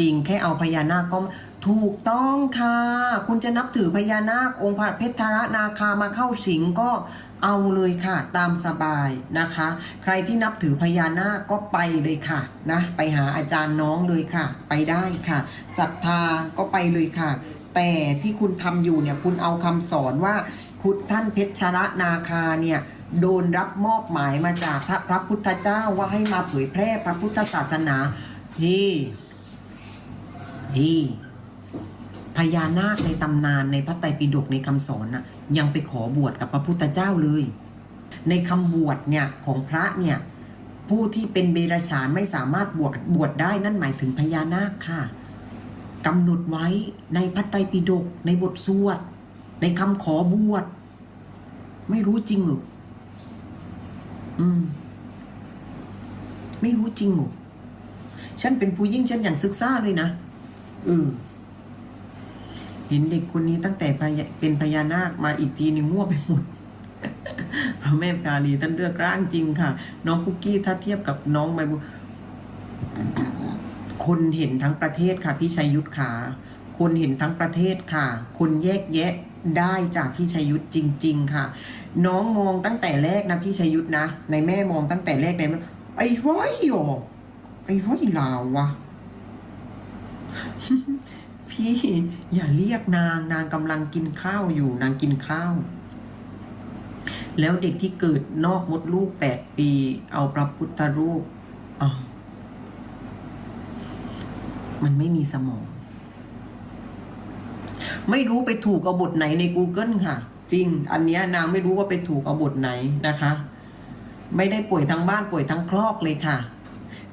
จริงแค่เอาพญานาคก็ถูกต้องค่ะ คุณจะนับถือพญานาคองค์พระเพชรนาคามาเข้าสิงก็เอาเลยค่ะ ตามสบายนะคะ ใครที่นับถือพญานาคก็ไปเลยค่ะนะไปหาอาจารย์น้องเลยค่ะ ไปได้ค่ะศรัทธาก็ไปเลยค่ะ แต่ที่คุณทำอยู่เนี่ยคุณเอาคำสอนว่าคุณท่านเพชรนาคาเนี่ยโดนรับมอบหมายมาจากพระพุทธเจ้าว่าให้มาเผยแพร่พระพุทธศาสนาพี่ พี่พญานาคในตำนานในพระไตรปิฎกในคำสอนน่ะยังไปขอบวชกับพระพุทธเจ้าเลย ในคำบวชเนี่ยของพระเนี่ยผู้ที่เป็นเบรฉานไม่สามารถบวชบวชได้นั่นหมายถึงพญานาคค่ะกำหนดไว้ในพระไตรปิฎกในบทสวด ในคำขอบวช ไม่รู้จริงหรืออืม ไม่รู้จริงหรอฉันเป็นผู้ยิ่งฉันอย่างศึกษาเลยนะ ออเห็นเด็กคนนี้ตั้งแต่เป็นพญานาคมาอีกทีหนึ่งมั่วไปหมดพระแม่กาลีท่านเลือกร่างจริงค่ะ น้องคุกกี้ถ้าเทียบกับน้องใบบุคนเห็นทั้งประเทศค่ะ พี่ชัยยุทธขาคนเห็นทั้งประเทศค่ะ คนแยกแยะได้จากพี่ชัยยุทธจริง ๆ ค่ะ น้องมองตั้งแต่แรกนะพี่ชัยยุทธนะในแม่มองตั้งแต่แรกในแม่ไอ้ร้อยหรอไอ้ร้อยลาววะ พี่อย่าเรียกนางนางกำลังกินข้าวอยู่นางกินข้าว แล้วเด็กที่เกิดนอกมดลูกแปดปี เอาพระพุทธรูปอ๋อมันไม่มีสมอง ไม่รู้ไปถูกเอาบทไหนใน Google ค่ะ จริง อันเนี้ยนางไม่รู้ว่าไปถูกเอาบทไหนนะคะ ไม่ได้ป่วยทั้งบ้านป่วยทั้งคลอกเลยค่ะ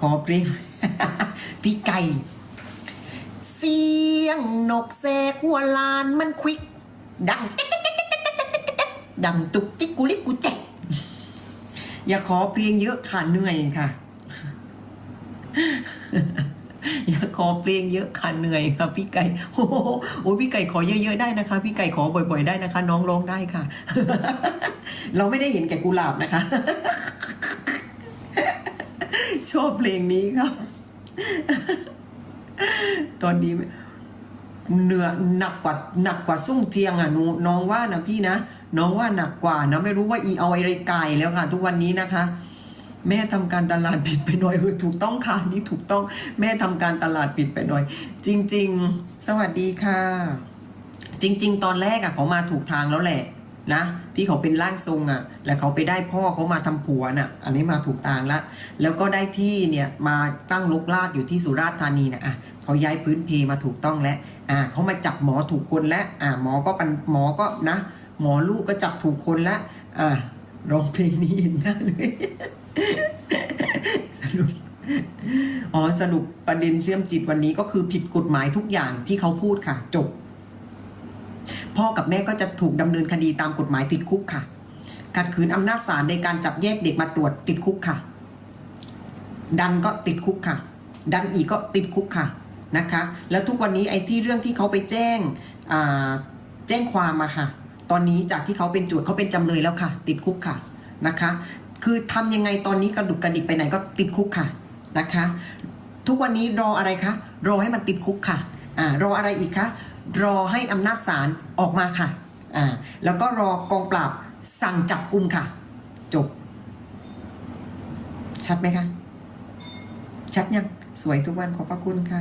ขอเพลงพี่ไก่ เสียงนกแสกหัวลานมันควิก ดังจ๊กจ๊กจ๊กจ๊กจ๊กจ๊กจ๊กจ๊กดังจุกจิกกุลิกกุแจกอย่าขอเพลงเยอะค่ะเหนื่อยค่ะ อย่าขอเพลงเยอะค่ะเหนื่อยค่ะพี่ไก่โอ้โหพี่ไก่ขอเยอะๆได้นะคะ พี่ไก่ขอบ่อยๆได้นะคะ น้องร้องได้ค่ะ เราไม่ได้เห็นแก่กุหลาบนะคะ ชอบเพลงนี้ครับ ตอนนี้เหนือหนักกว่าหนักกว่าสุ่งเทียงอะหนูน้องว่านะพี่นะน้องว่าหนักกว่านะไม่รู้ว่าอีเอาอะไรไกลแล้วค่ะ ทุกวันนี้นะคะ แม่ทำการตลาดปิดไปหน่อยเออถูกต้องค่ะนี่ถูกต้องแม่ทำการตลาดปิดไปหน่อย จริง ๆ สวัสดีค่ะ จริง ๆ ตอนแรกอะเขามาถูกทางแล้วแหละ นะที่เขาเป็นร่างทรงอะแล้วเขาไปได้พ่อเขามาทำผัวน่ะ อันนี้มาถูกทางละ แล้วก็ได้ที่เนี่ยมาตั้งลกลากอยู่ที่สุราษฎร์ธานีนะอะเขาย้ายพื้นเพมาถูกต้องแล้วอ่าเขามาจับหมอถูกคนแล้วอ่าหมอก็ป็นหมอก็นะ หมอลูกก็จับถูกคนแล้วอ่าร้องเพลงนี้เห็นหน้าเลยสรุปอ๋อสรุปประเด็นเชื่อมจิตวันนี้ก็คือผิดกฎหมายทุกอย่างที่เขาพูดค่ะ จบ พ่อกับแม่ก็จะถูกดำเนินคดีตามกฎหมายติดคุกค่ะขัดขืนอำนาจศาลในการจับแยกเด็กมาตรวจติดคุกค่ะ ดันก็ติดคุกค่ะ ดันอีกก็ติดคุกค่ะนะคะ แล้วทุกวันนี้ไอ้ที่เรื่องที่เขาไปแจ้งแจ้งความมาค่ะ ตอนนี้จากที่เขาเป็นโจทย์เขาเป็นจำเลยแล้วค่ะ ติดคุกค่ะนะคะ คือทำยังไงตอนนี้กระดุกกระดิกไปไหนก็ติดคุกค่ะนะคะ ทุกวันนี้รออะไรคะรอให้มันติดคุกค่ะอ่ารออะไรอีกคะ รอให้อำนาจศาลออกมาค่ะอ่าแล้วก็รอกองปราบสั่งจับกุมค่ะ จบ ชัดไหมคะชัดยังสวยทุกวันขอบพระคุณค่ะ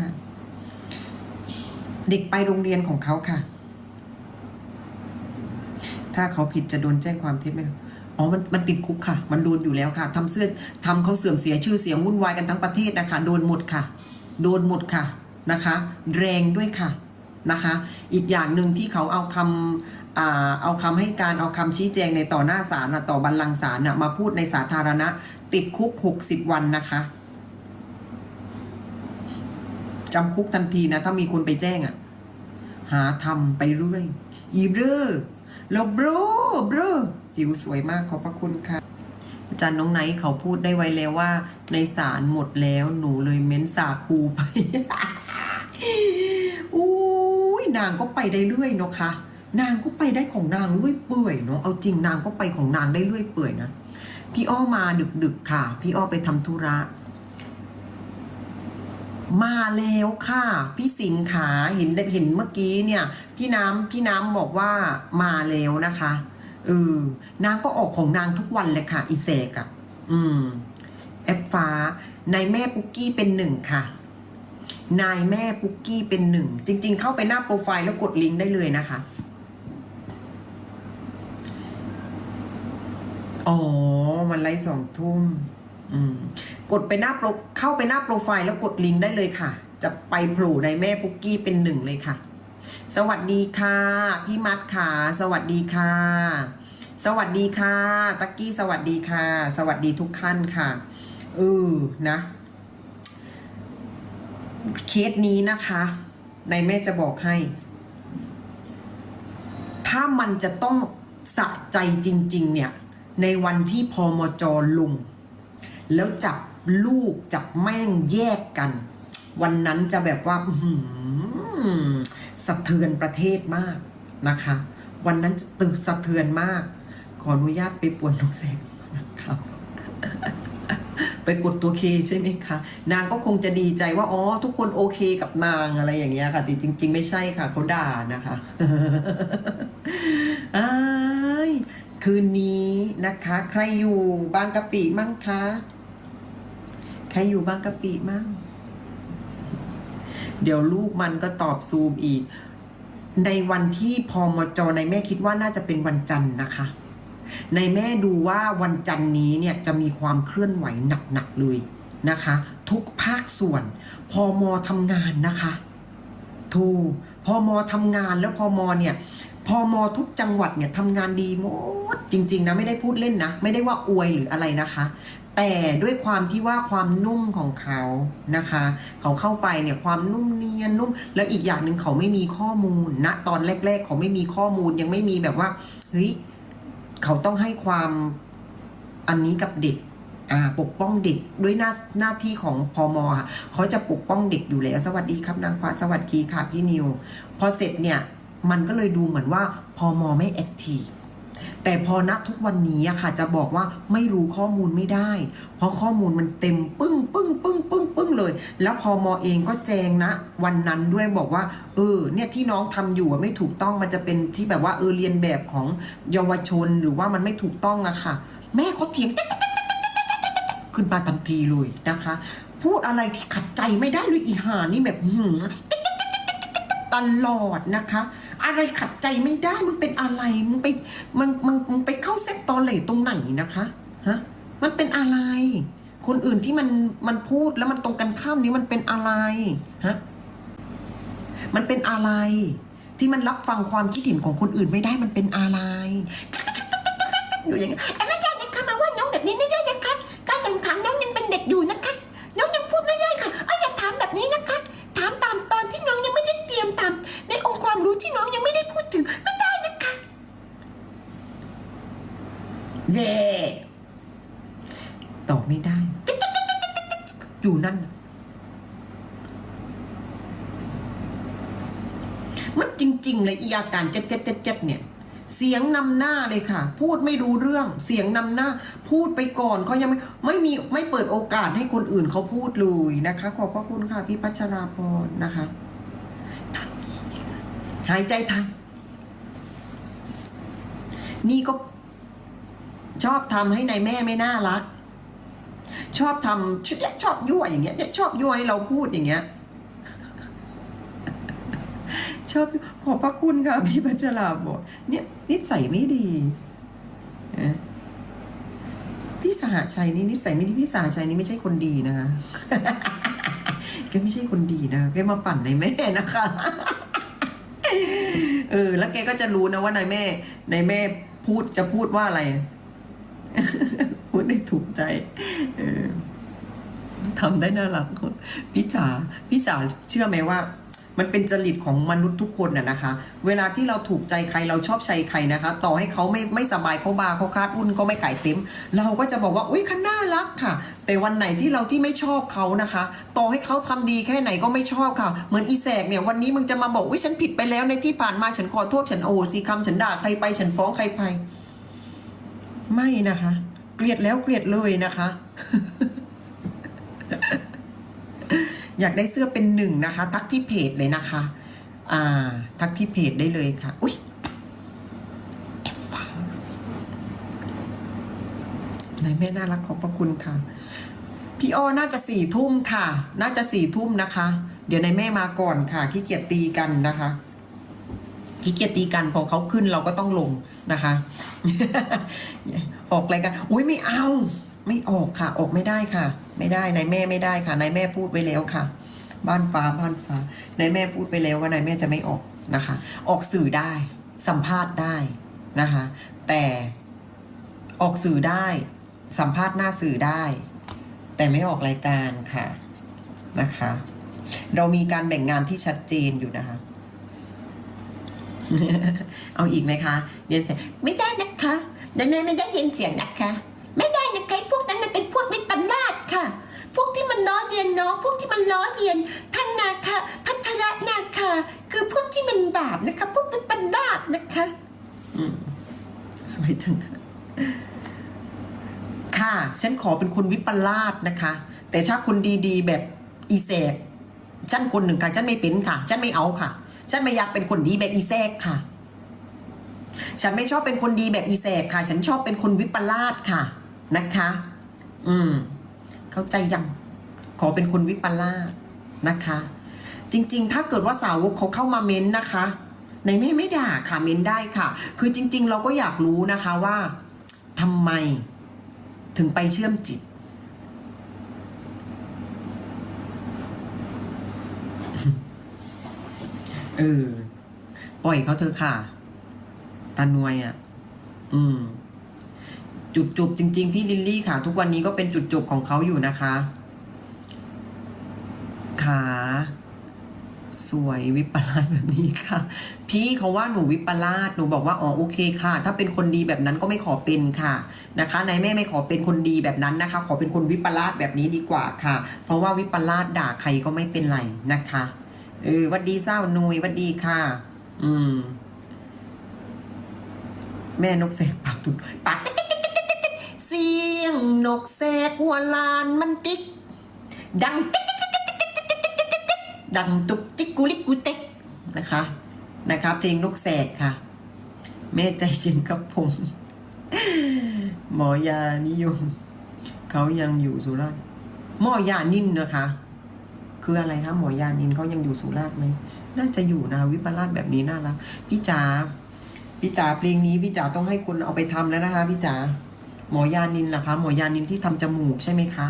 เด็กไปโรงเรียนของเขาค่ะ ถ้าเขาผิดจะโดนแจ้งความเท็จไหมอ๋อมันมันติดคุกค่ะ มันโดนอยู่แล้วค่ะทำเสื้อทำเขาเสื่อมเสียชื่อเสียงวุ่นวายกันทั้งประเทศนะคะ โดนหมดค่ะ โดนหมดค่ะนะคะ แรงด้วยค่ะ นะคะ อีกอย่างหนึ่งที่เขาเอาคำอ่าเอาคำให้การเอาคำชี้แจงในต่อหน้าศาลนะต่อบัลลังก์ศาลนะมาพูดในสาธารณะ ติดคุกหกสิบวันนะคะจำคุกทันทีนะ ถ้ามีคนไปแจ้งอะ่ะ หาทำไปเรื่อยอีเบรอแล้วเบรอเบรอผิวสวยมากขอบพระคุณค่ะอาจารย์น้องไนท์เขาพูดได้ไว้แล้วว่า ในศาลหมดแล้วหนูเลยเม้นสาคูไป นางก็ไปได้เรื่อยเนาะค่ะนางก็ไปได้ของนางเรื่อยเปื่อยเนาะเอาจริงนางก็ไปของนางได้เรื่อยเปื่อยนะพี่อ้อมาดึกๆค่ะ พี่อ้อไปทำธุระ มาแล้วค่ะ พี่สิงขาเห็นเห็นเมื่อกี้เนี่ย พี่น้ำพี่น้ำบอกว่ามาแล้วนะคะเออนางก็ออกของนางทุกวันเลยค่ะ อีเซกอะอืมแอฟฟ้านายแม่ปุกกี้เป็นหนึ่งค่ะ นายแม่ปุกกี้เป็นหนึ่ง จริง ๆ เข้าไปหน้าโปรไฟล์แล้วกดลิงก์ได้เลยนะคะ อ๋อ มันไลฟ์สองทุ่มอืมกดไปหน้าโปรเข้าไปหน้าโปรไฟล์แล้วกดลิงก์ได้เลยค่ะ จะไปโผล่ในแม่ปุกกี้เป็นหนึ่งเลยค่ะ สวัสดีค่ะ พี่มัดค่ะ สวัสดีค่ะ สวัสดีค่ะ ตักกี้สวัสดีค่ะ สวัสดีทุกท่านค่ะเออนะ เคสนี้นะคะในแม่จะบอกให้ ถ้ามันจะต้องสะใจจริง ๆ เนี่ย ในวันที่พอมจลุงแล้วจับลูกจับแม่งแยกกัน วันนั้นจะแบบว่าสะเทือนประเทศมากนะคะ วันนั้นจะตึกสะเทือนมาก ขออนุญาตไปปวนนกแสงนะครับ ไปกดตัวเคใช่ไหมคะ นางก็คงจะดีใจว่า อ๋อ ทุกคนโอเคกับนางอะไรอย่างเงี้ยค่ะแต่จริง ๆ ไม่ใช่ค่ะเขาด่านะคะอ้คืนนี้นะคะ ใครอยู่บางกะปิมั่งคะ ใครอยู่บางกะปิมั่ง เดี๋ยวลูกมันก็ตอบซูมอีก ในวันที่พอมจในแม่คิดว่าน่าจะเป็นวันจันทร์นะคะ ในแม่ดูว่าวันจันทร์นี้เนี่ยจะมีความเคลื่อนไหวหนักๆเลยนะคะ ทุกภาคส่วนพอมทำงานนะคะถูกพอมทำงานแล้วพอมเนี่ยพอมทุกจังหวัดเนี่ยทำงานดีหมดจริง ๆ นะ ไม่ได้พูดเล่นนะ ไม่ได้ว่าอวยหรืออะไรนะคะ แต่ด้วยความที่ว่าความนุ่มของเขานะคะ เขาเข้าไปเนี่ยความนุ่มเนียนนุ่ม แล้วอีกอย่างหนึ่งเขาไม่มีข้อมูลณตอนแรก ๆ เขาไม่มีข้อมูลยังไม่มีแบบว่าเฮ้ย เขาต้องให้ความอันนี้กับเด็กอ่าปกป้องเด็กด้วยหน้าหน้าที่ของพอมค่ะเขาจะปกป้องเด็กอยู่แล้ว สวัสดีครับนางฟ้าสวัสดีค่ะพี่นิว พอเสร็จเนี่ย มันก็เลยดูเหมือนว่าพอมไม่แอคทีฟ แต่พอณทุกวันนี้อะค่ะจะบอกว่าไม่รู้ข้อมูลไม่ได้ เพราะข้อมูลมันเต็มปึ้งปึ้งปึ้งปึ้งปึ้งเลย แล้วพอมอเองก็แจงนะ วันนั้นด้วยบอกว่า เออเนี่ยที่น้องทำอยู่ไม่ถูกต้องมันจะเป็นที่แบบว่าเออเรียนแบบของเยาวชนหรือว่ามันไม่ถูกต้องอะค่ะ แม่เขาเถียงขึ้นมาทันทีเลยนะคะ พูดอะไรที่ขัดใจไม่ได้เลยอีหานี่แบบหืมตลอดนะคะ อะไรขัดใจไม่ได้มึงเป็นอะไรมึงไปมึงมึงมึงไปเข้าเซ็ตตอเหลตรงไหนนะคะฮะมันเป็นอะไร คนอื่นที่มันมันพูดแล้วมันตรงกันข้ามนี้มันเป็นอะไรฮะมันเป็นอะไร ที่มันรับฟังความคิดเห็นของคนอื่นไม่ได้มันเป็นอะไรอยู่อย่างนี้ยไม่ได้นะคะมาว่าน้องแบบนี้ไม่ได้นะคะการแข่งขันน้องยังเป็นเด็กอยู่นะคะ ถึงไม่ได้นะคะเย่ตอบไม่ได้ อยู่นั่น มันจริง ๆ เลยอีอาการเจ็ดเจ็ดเจ็ดเจ็ดเนี่ยเสียงนำหน้าเลยค่ะ พูดไม่รู้เรื่อง เสียงนำหน้า พูดไปก่อนเขายังไม่ไม่มีไม่เปิดโอกาสให้คนอื่นเขาพูดเลยนะคะ ขอบพระคุณค่ะพี่พัชราพรนะคะ หายใจทาง นี่ก็ชอบทำให้นายแม่ไม่น่ารัก ชอบทำชอบชอบยั่วอย่างเงี้ยเนี่ยชอบยั่วให้เราพูดอย่างเงี้ย ชอบขอบพระคุณค่ะพี่พัชราบอกเนี่ยนิสัยไม่ดีพี่สหชัยนี่นิสัยไม่ดีพี่สหชัยนี่ไม่ใช่คนดีนะคะแกไม่ใช่คนดีนะแกมาปั่นในแม่นะคะ เออ แล้วแกก็จะรู้นะว่านายแม่นายแม่ พูดจะพูดว่าอะไร พูดได้ถูกใจเออทำได้น่ารักพี่จ๋าพี่จ๋าเชื่อไหมว่า มันเป็นจริตของมนุษย์ทุกคนน่ะนะคะ เวลาที่เราถูกใจใครเราชอบใจใครนะคะ ต่อให้เขาไม่ไม่สบายเขาบาเขาคาดอุ่นเขาไม่ไก่เต็ม เราก็จะบอกว่าอุ้ยเขาน่ารักค่ะ แต่วันไหนที่เราที่ไม่ชอบเขานะคะ ต่อให้เขาทำดีแค่ไหนก็ไม่ชอบค่ะ เหมือนอีแสกเนี่ยวันนี้มึงจะมาบอกอุ้ยฉันผิดไปแล้วในที่ผ่านมาฉันขอโทษฉันโอสิคำฉันด่าใครไปฉันฟ้องใครไป ไม่นะคะ เกลียดแล้วเกลียดเลยนะคะ อยากได้เสื้อเป็นหนึ่งนะคะ ทักที่เพจเลยนะคะ อ่า ทักที่เพจได้เลยค่ะ อุ้ยแอบฟังนายแม่น่ารักขอบพระคุณค่ะ พี่อ้อน่าจะสี่ทุ่มค่ะ น่าจะสี่ทุ่มนะคะ เดี๋ยวนายแม่มาก่อนค่ะขี้เกียจตีกันนะคะขี้เกียจตีกันพอเขาขึ้นเราก็ต้องลงนะคะ ออกอะไรกันอุ้ยไม่เอา ไม่ออกค่ะ ออกไม่ได้ค่ะ ไม่ได้นายแม่ไม่ได้ค่ะนายแม่พูดไว้แล้วค่ะ บ้านฟ้าบ้านฟ้านายแม่พูดไปแล้วว่านายแม่จะไม่ออกนะคะ ออกสื่อได้ สัมภาษณ์ได้นะคะ แต่ออกสื่อได้ สัมภาษณ์หน้าสื่อได้ แต่ไม่ออกรายการค่ะนะคะ เรามีการแบ่งงานที่ชัดเจนอยู่นะคะเอาอีกไหมคะเรียนเสียงไม่ได้นะคะนายแม่ไม่ได้เรียนเสียงนะคะ พวกที่มันล้อเลียนท่านนาค่ะพัทรนาค่ะคือพวกที่มันบาปนะคะ พวกวิปลาสนะคะอืมสวยจังค่ะ ฉันขอเป็นคนวิปลาสนะคะ แต่ถ้าคนดีๆ แบบอีแสกฉันคนหนึ่งค่ะ ฉันไม่เป็นค่ะ ฉันไม่เอาค่ะ ฉันไม่อยากเป็นคนดีแบบอีแสกค่ะ ฉันไม่ชอบเป็นคนดีแบบอีแสกค่ะ ฉันชอบเป็นคนวิปลาสค่ะ นะคะ อืม เข้าใจยัง ขอเป็นคนวิปลาสนะคะ จริงๆ ถ้าเกิดว่าสาวกเขาเข้ามาเม้นนะคะ ในแม่ไม่ด่าค่ะเม้นได้ค่ะ คือจริง ๆ เราก็อยากรู้นะคะว่าทำไมถึงไปเชื่อมจิต เออ ปล่อยเขาเถอะค่ะตานวยอะ อืม จุดจบจริง ๆ พี่ลิลลี่ค่ะ ทุกวันนี้ก็เป็นจุดจบของเขาอยู่นะคะ ขา สวยวิปลาสแบบนี้ค่ะ พี่เขาว่าหนูวิปลาสหนูบอกว่าอ๋อโอเคค่ะ ถ้าเป็นคนดีแบบนั้นก็ไม่ขอเป็นค่ะนะคะนายแม่ไม่ขอเป็นคนดีแบบนั้นนะคะ ขอเป็นคนวิปลาสแบบนี้ดีกว่าค่ะ เพราะว่าวิปลาสด่าใครก็ไม่เป็นไรนะคะเออวัดดีเศร้านุยวัดดีค่ะ อืม แม่นกแสกปากตุกปากเสียงนกแสกหัวลานมันติ๊กดังติ๊ก ดังตุกติ๊กกุลิกกุเต็กนะคะนะคะเพลงนกแสกค่ะ แม่ใจเย็นครับผม หมอยานิยม เขายังอยู่สุราษฎร์หมอยานินนะคะ คืออะไรคะหมอยานินเขายังอยู่สุราษฎร์ไหมน่าจะอยู่นะวิปลาสแบบนี้น่ารักพี่จ๋าพี่จ๋าเพลงนี้พี่จ๋าต้องให้คนเอาไปทำแล้วนะคะพี่จ๋าหมอยานินล่ะคะ หมอยานินที่ทำจมูกใช่ไหมคะ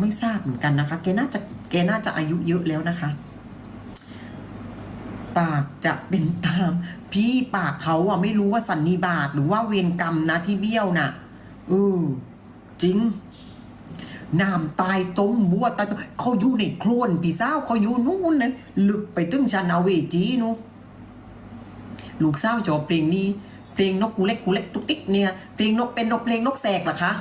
ไม่ทราบเหมือนกันนะคะ แกน่าจะแกน่าจะอายุเยอะแล้วนะคะ ปากจะเป็นตาม พี่ปากเขาอะไม่รู้ว่าสันนิบาตหรือว่าเวรกรรมนะที่เบี้ยวน่ะเออจริงน้ำตายต้มบัวตายตเขาอยู่ในโคลนพี่สาวเขาอยู่นู่นนั้นลึกไปตึ้งชันเอาเวจีนูลูกสาวจอบเพลงนี้เพลงนกกูเล็กกูเล็กตุ๊กติ๊กเนี่ยเพลงนกเป็นนกเพลงนกแสกเหรอคะ